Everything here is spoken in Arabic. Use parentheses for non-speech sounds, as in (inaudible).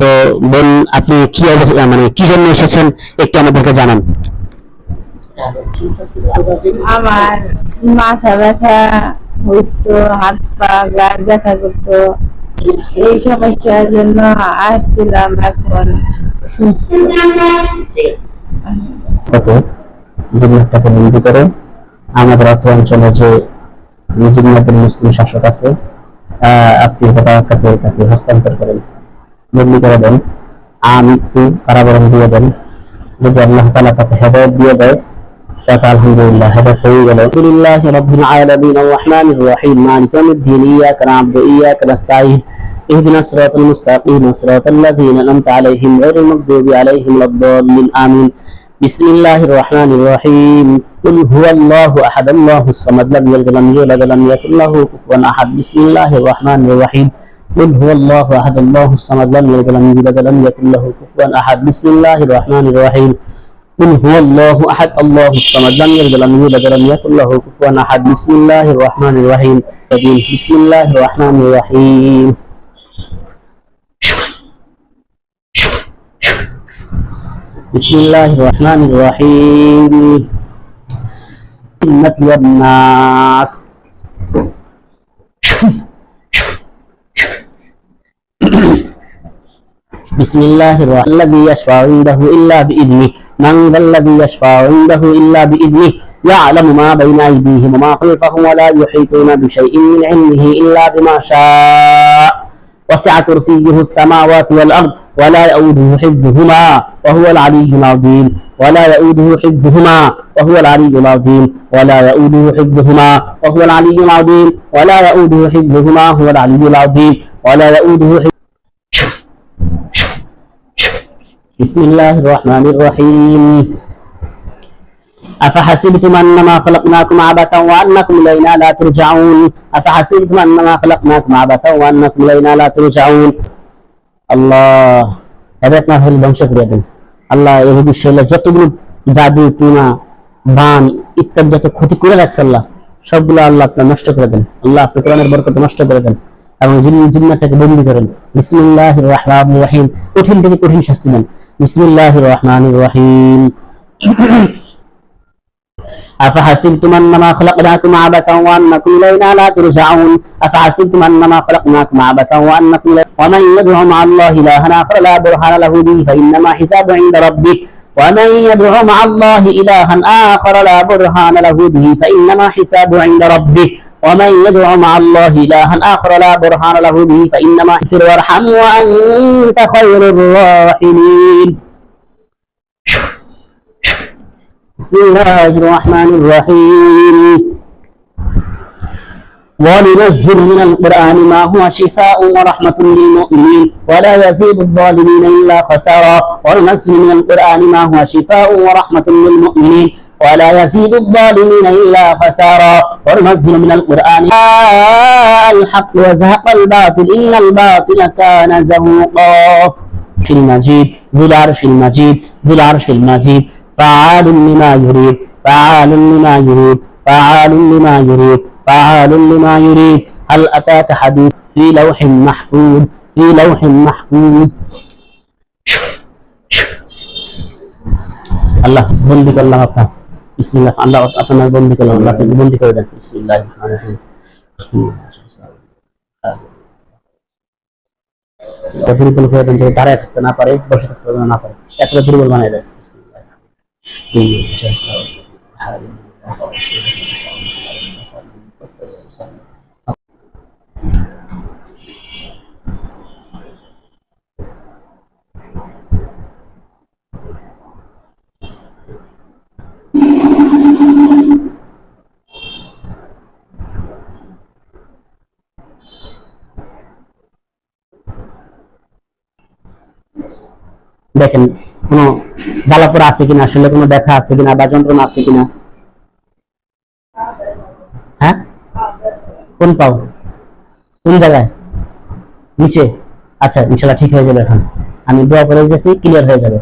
তো বোন আপনি কি মানে কি জন্য এসেছেন? একটু আমাদেরকে জানান। আমার মাথা ব্যথা হইতো হাত পা গা ব্যথা করতো। এই সমস্যার জন্য আসছিলাম এখন সুস্থ। বন্দি করে। আমাদের অর্থ অঞ্চলে যে জিন্নাতের মুসলিম শাসক আছে আপনি তার কাছে তাকে হস্তান্তর করেন। বন্দি করে দেন আমৃত্যু কারাবরণ দিয়ে দেন যদি আল্লাহ তালা তাকে হেদায়ত দিয়ে দেয় তাতে আলহামদুলিল্লাহ হেদায়ত হয়ে গেল আলহামদুলিল্লাহ রব্বিল আলামিন الرحمن الرحيم مالك يوم الدين إياك نعبد وإياك نستعين اهدنا الصراط المستقيم صراط الذين أنعمت عليهم غير المغضوب عليهم ولا الضالين آمين بسم الله الرحمن الرحيم قل هو الله أحد الله الصمد لم يلد ولم يولد ولم يكن له كفوا أحد بسم الله الرحمن الرحيم قل هو الله أحد الله الصمد لم يلد ولم يولد ولم يكن له كفوا أحد. بسم الله الرحمن الرحيم. قل هو الله أحد الله الصمد لم يلد ولم يولد ولم يكن له كفوا أحد. بسم الله الرحمن الرحيم. بسم الله الرحمن الرحيم. بسم الله الرحمن الرحيم. الجنة والناس بسم الله الرحمن الذي يشفع عنده إلا بإذنه من ذا الذي يشفع عنده إلا بإذنه يعلم ما بين أيديهم وما خلفهم ولا يحيطون بشيء من علمه إلا بما شاء وسع كرسيه السماوات والأرض ولا يؤوده حفظهما وهو العلي العظيم ولا يؤوده حفظهما وهو العلي العظيم ولا يؤوده حفظهما وهو العلي العظيم ولا يؤوده حفظهما هو العلي العظيم ولا يؤوده حفظهما بسم الله الرحمن الرحيم أفحسبتم أنما خلقناكم عبثا وأنكم إلينا لا ترجعون أفحسبتم أنما خلقناكم عبثا وأنكم إلينا لا ترجعون আল্লাহ হেদায়ত না হলে ধ্বংস করে দেন আল্লাহ এই বিশ্বের যতগুলো জাদু টুনা বান ইত্যাদি যত ক্ষতি করে রাখছে আল্লাহ সবগুলো আল্লাহ আপনার নষ্ট করে দেন আল্লাহ আপনি কোরআনের বরকত নষ্ট করে দেন এবং জিন জিন্নাটাকে বন্দি করেন বিসমিল্লাহ রহমান রহিম কঠিন থেকে কঠিন শাস্তি দেন بسم الله الرحمن الرحيم. (coughs) أفحسبتم أنما خلقناكم عبثا وأنكم إلينا لا ترجعون. أفحسبتم أنما خلقناكم عبثا وأنكم إلينا ومن يدعو مع الله إلها آخر لا برهان له به فإنما حساب عند ربه. ومن يدعو مع الله إلها آخر لا برهان له به فإنما حساب عند ربه. ومن يدعو مع الله إلها آخر لا برهان له به فإنما اغفر وارحم وأنت خير الراحمين. بسم الله الرحمن الرحيم. وننزل من القرآن ما هو شفاء ورحمة للمؤمنين. ولا يزيد الظالمين إلا خسارا. وننزل من القرآن ما هو شفاء ورحمة للمؤمنين. ولا يزيد الظالمين إلا خسارا وننزل من القرآن الحق وزهق الباطل إن الباطل كان زهوقا في المجيد ذو العرش المجيد ذو العرش المجيد فعال لما يريد فعال لما يريد فعال لما يريد فعال لما يريد هل أتاك حديث في لوح محفوظ في لوح محفوظ আল্লাহ বন্দি করলাম আপনার বিসমিল্লাহ, আল্লাহ আপনার বন্দি করলাম আল্লাহ আপনাকে বন্দি করে দেন। বিসমিল্লাহ দুর্বল করে দেন যদি দাঁড়ায় থাকতে না পারে, বসে থাকতে না পারে। এতটা দুর্বল বানিয়ে দেয়। বিসমিল্লাহ দেখেন, কোনো জ্বালাপোড়া আছে কিনা, আসলে কোনো ব্যথা আছে কিনা বা যন্ত্রণা আছে কিনা? হ্যাঁ? কোন পাও? কোন জায়গায়? নিচে? আচ্ছা ইনশাল্লাহ ঠিক হয়ে যাবে এখন। আমি দোয়া করে দিয়েছি ক্লিয়ার হয়ে যাবে।